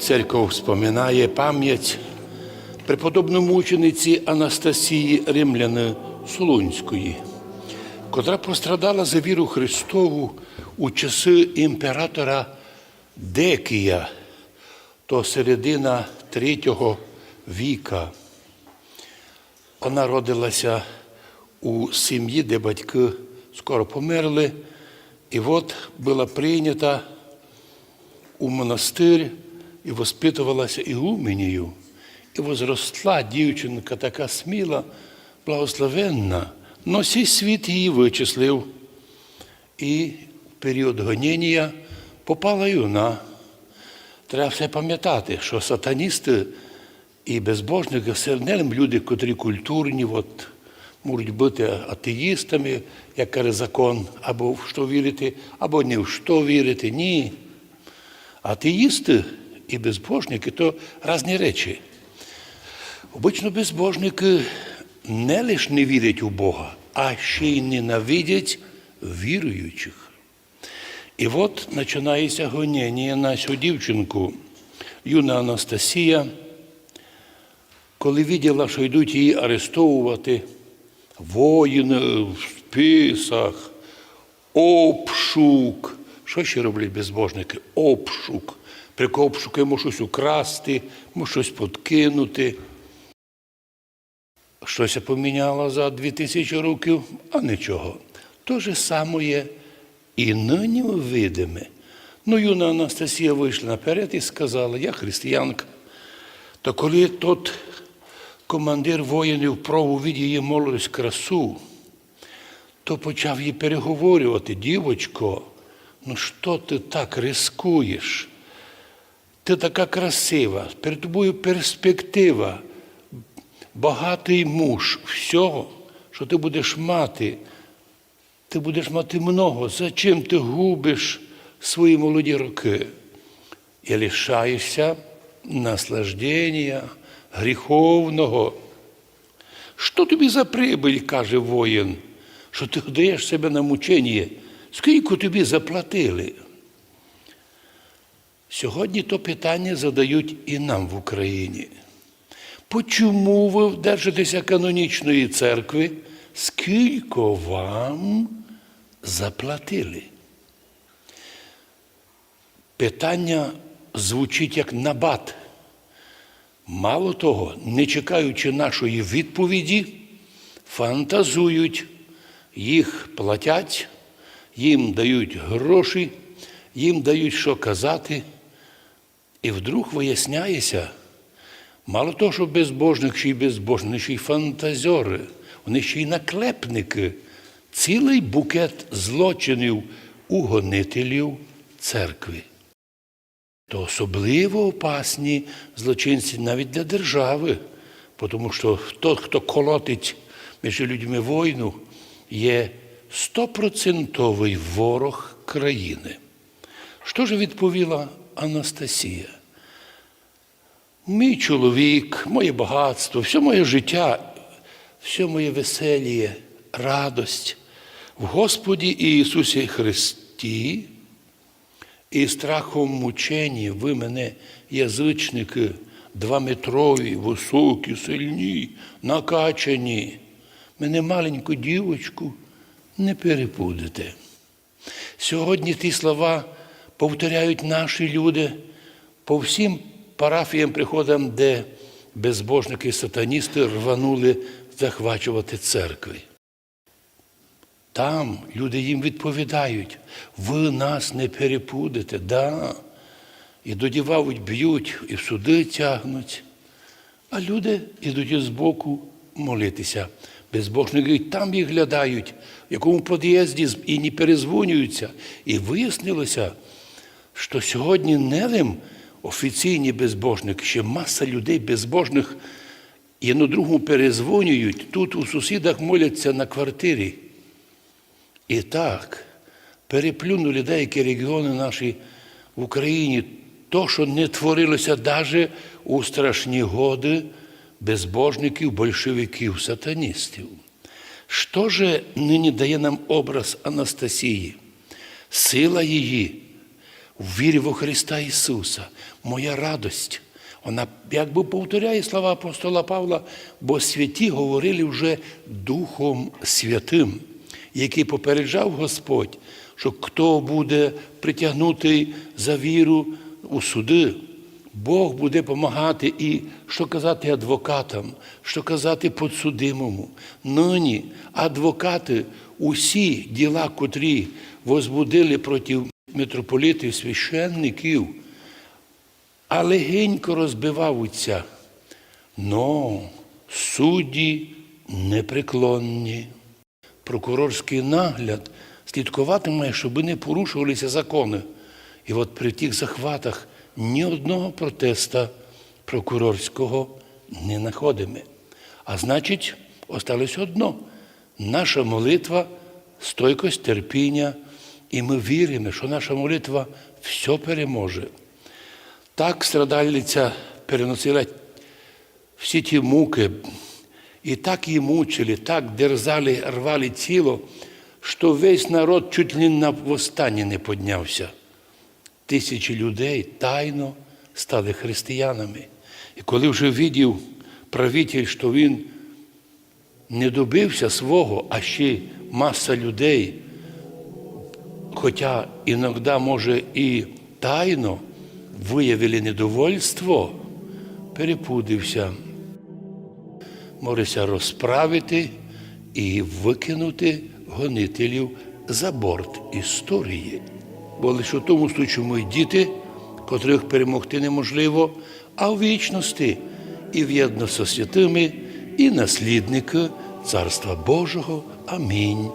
Церков вспоминає пам'ять преподобномучениці Анастасії Римляни Солунської, котра пострадала за віру Христову у часи імператора Декія, то середина третього віка. Вона родилася у сім'ї, де батьки скоро померли, і от була прийнята у монастир і воспитувалася ігуменію. І возросла дівчинка така сміла, благословенна, но сей світ її вичислив. І в період гоніння попала вона. Треба все пам'ятати, що сатаністи і безбожники все не люди, котрі культурні, от, можуть бути атеїстами, як каже закон, або в що вірити, або ні в що вірити. Ні. Атеїсти і безбожники то різні речі. Обично безбожники не лише не вірять у Бога, а ще й ненавидять віруючих. І от починається гоніння на цю дівчинку, юна Анастасія, коли виділа, що йдуть її арестовувати, воїни в списах, обшук. Що ще роблять безбожники? Обшук. При обшуку йому щось украсти, щось подкинути. Щось поміняло за дві тисячі років, а нічого. То же саме і нині видиме. Ну, юна Анастасія вийшла наперед і сказала, я християнка. То коли тот командир воїнів прову від її молодість красу, то почав їй переговорювати, дівочко, ну що ти так рискуєш? Ти така красива, перед тобою перспектива, багатий муж, всього, що ти будеш мати, ти будеш мати много. Зачем ти губиш свої молоді роки? І лишаєшся наслаждення гріховного. Що тобі за прибиль, каже воїн, що ти даєш себе на мучення? Скільки тобі заплатили? Сьогодні то питання задають і нам в Україні. Почому ви держитеся канонічної церкви? Скільки вам заплатили? Питання звучить як набат. Мало того, не чекаючи нашої відповіді, фантазують, їх платять, їм дають гроші, їм дають що казати. І вдруг виясняється, мало того, що безбожник, ще й безбожник, ще й фантазьори, вони ще й наклепники, цілий букет злочинів у гонителів церкви. То особливо опасні злочинці навіть для держави, тому що той, хто колотить між людьми війну, є стопроцентовий ворог країни. Що ж відповіла Анастасія? Мій чоловік, моє багатство, все моє життя, все моє веселіє, радость в Господі Ісусі Христі. І страхом мучені ви мене, язичники, двометрові, високі, сильні, накачані. Мене маленьку дівочку не перепудете. Сьогодні ті слова повторяють наші люди по всім парафіям, приходам, де безбожники і сатаністи рванули захвачувати церкви. Там люди їм відповідають, ви нас не перепудите, да. І додівають, б'ють, і в суди тягнуть. А люди йдуть із боку молитися. Безбожники там їх глядають, в якому під'їзді і не перезвонюються. І вияснилося, що сьогодні не лим офіційні безбожники, ще маса людей безбожних і на другому перезвонюють, тут у сусідах моляться на квартирі. І так, переплюнули деякі регіони наші в Україні, то, що не творилося навіть у страшні годи безбожників, большевиків, сатаністів. Що же нині дає нам образ Анастасії? Сила її в вірі во Христа Ісуса, моя радость. Вона якби повторяє слова апостола Павла, бо святі говорили вже Духом Святим, який попереджав Господь, що хто буде притягнутий за віру у суди, Бог буде допомагати і що казати адвокатам, що казати подсудимому. Нині адвокати усі діла, котрі возбудили проти митрополітів священників, а легенько розбиваються. Но судді непреклонні. Прокурорський нагляд слідкуватиме, щоб не порушувалися закони. І от при тих захватах ні одного протеста прокурорського не знаходимо. А значить, осталось одно наша молитва, стойкость терпіння, і ми віримо, що наша молитва все переможе. Так страдальниця переносила всі ті муки, і так її мучили, так дерзали, рвали тіло, що весь народ чуть ли на востаннє не піднявся. Тисячі людей тайно стали християнами. І коли вже видів правитель, що він не добився свого, а ще маса людей, хоча іноді, може, і тайно виявили недовольство, перепудився. Морися розправити і викинути гонителів за борт історії. Бо лише у тому случаю мої діти, котрих перемогти неможливо, а в вічності і в'єдно со святими, і наслідники Царства Божого. Амінь.